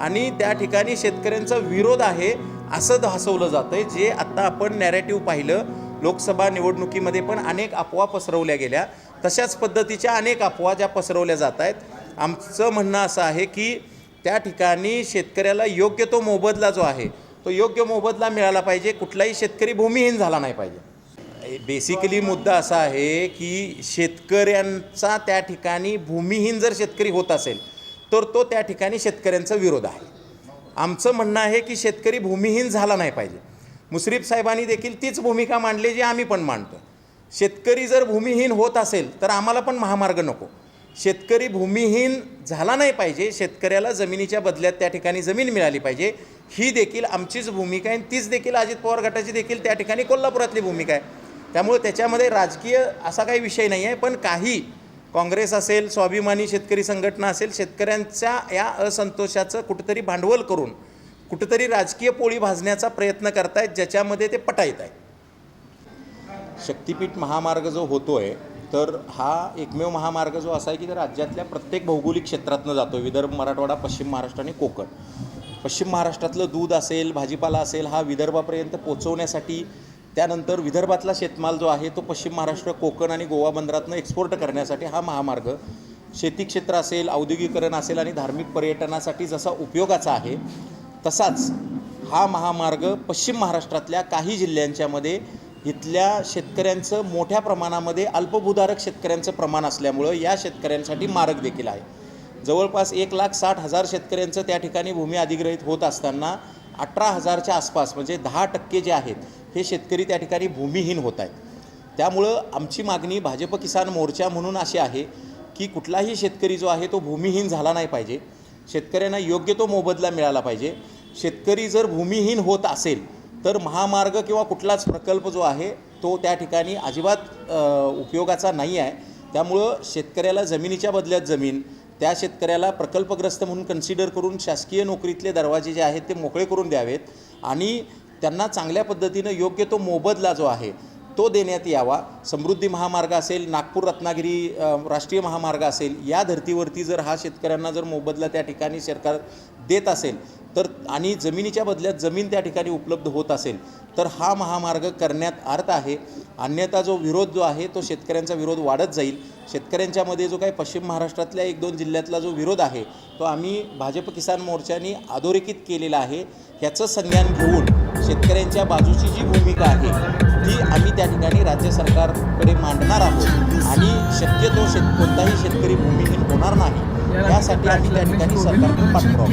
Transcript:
आणि त्या ठिकाणी शेतकऱ्यांचा विरोध आहे असं हसवलं जातं आहे जे आत्ता आपण नॅरेटिव्ह पाहिलं. लोकसभा निवडणुकीमध्ये पण अनेक अफवा पसरवल्या गेल्या. तशाच पद्धतीच्या अनेक अफवा ज्या पसरवल्या जात आहेत आमचं म्हणणं असं आहे की त्या ठिकाणी शेतकऱ्याला योग्य तो मोबदला जो आहे तो योग्य मोबदला मिळाला पाहिजे. कुठलाही शेतकरी भूमिहीन झाला नाही पाहिजे. बेसिकली मुद्दा असा आहे की शेतकऱ्यांचा त्या ठिकाणी भूमिहीन जर शेतकरी होत असेल तर तो त्या ठिकाणी शेतकऱ्यांचा विरोध आहे. आमचं म्हणणं आहे की शेतकरी भूमिहीन झाला नाही पाहिजे. मुश्रीफ साहेबांनी देखील तीच भूमिका मांडली जी आम्ही पण मांडतो. शेतकरी जर भूमिहीन होत असेल तर आम्हाला पण महामार्ग नको. शेतकरी भूमिहीन झाला नाही पाहिजे शेतकऱ्याला जमिनीच्या बदल्यात त्या ठिकाणी जमीन मिळाली पाहिजे ही देखील आमचीच भूमिका आहे आणि तीच देखील अजित पवार गटाची देखील त्या ठिकाणी कोल्हापुरातली भूमिका आहे. त्यामुळे त्याच्यामध्ये राजकीय असा काही विषय नाही आहे पण काही काँग्रेस असेल स्वाभिमानी शेतकरी संघटना असेल शेतकऱ्यांच्या या असंतोषाचं कुठंतरी भांडवल करून कुठंतरी राजकीय पोळी भाजण्याचा प्रयत्न करतायत ज्याच्यामध्ये ते पटायत आहे शक्तिपीठ महामार्ग जो होतो आहे तर हा एकमेव महामार्ग जो असा आहे की राज्यातल्या प्रत्येक भौगोलिक क्षेत्रातनं जातो विदर्भ मराठवाडा पश्चिम महाराष्ट्र आणि कोकण. पश्चिम महाराष्ट्रातलं दूध असेल भाजीपाला असेल हा विदर्भापर्यंत पोचवण्यासाठी त्यानंतर विदर्भातला शेतमाल जो आहे तो पश्चिम महाराष्ट्र कोकण आणि गोवा बंदरातनं एक्सपोर्ट करण्यासाठी हा महामार्ग. शेती क्षेत्र असेल औद्योगिकरण असेल आणि धार्मिक पर्यटनासाठी जसा उपयोगाचा आहे तसाच हा महामार्ग पश्चिम महाराष्ट्रातल्या काही जिल्ह्यांच्यामध्ये इथल्या शेतकऱ्यांचं मोठ्या प्रमाणामध्ये अल्पभूधारक शेतकऱ्यांचं प्रमाण असल्यामुळं या शेतकऱ्यांसाठी मार्ग देखील आहे. जवळपास एक लाख साठ हजार शेतकऱ्यांचं त्या ठिकाणी भूमी अधिग्रहित होत असताना अठरा हजारच्या आसपास म्हणजे दहा टक्के जे आहेत हे शेतकरी त्या ठिकाणी भूमिहीन होत आहेत. त्यामुळं आमची मागणी भाजप किसान मोर्चा म्हणून अशी आहे की कुठलाही शेतकरी जो आहे तो भूमिहीन झाला नाही पाहिजे. शेतकऱ्यांना योग्य तो मोबदला मिळाला पाहिजे. शेतकरी जर भूमिहीन होत असेल तर महामार्ग किंवा कुठलाच प्रकल्प जो आहे तो त्या ठिकाणी अजिबात उपयोगाचा नाही आहे. त्यामुळं शेतकऱ्याला जमिनीच्या बदल्यात जमीन त्या शेतकऱ्याला प्रकल्पग्रस्त म्हणून कन्सिडर करून शासकीय नोकरीतले दरवाजे जे आहेत ते मोकळे करून द्यावेत. आणि त्यांना चांगल्या पद्धतीनं योग्य तो मोबदला जो आहे तो देण्यात यावा. समृद्धी महामार्ग असेल नागपूर रत्नागिरी राष्ट्रीय महामार्ग असेल या धर्तीवरती जर हा शेतकऱ्यांना जर मोबदला त्या ठिकाणी सरकार देत असेल तर आणि जमिनीच्या बदल्यात जमीन त्या ठिकाणी उपलब्ध होत असेल तर हा महामार्ग करण्यात अर्थ आहे. अन्यथा जो विरोध जो आहे तो शेतकऱ्यांचा विरोध वाढत जाईल. शेतकऱ्यांच्यामध्ये जो काही पश्चिम महाराष्ट्रातल्या एक दोन जिल्ह्यातला जो विरोध आहे तो आम्ही भाजप किसान मोर्चाने अधोरेखित केलेला आहे. ह्याचं संज्ञान घेऊन शेतकऱ्यांच्या बाजूची जी भूमिका आहे ती आम्ही त्या ठिकाणी राज्य सरकारकडे मांडणार आहोत. आणि शक्यतो शेत कोणताही शेतकरी भूमिहीन होणार नाही. यासाठी आम्ही त्या ठिकाणी सरकारकडे पाठपुरावा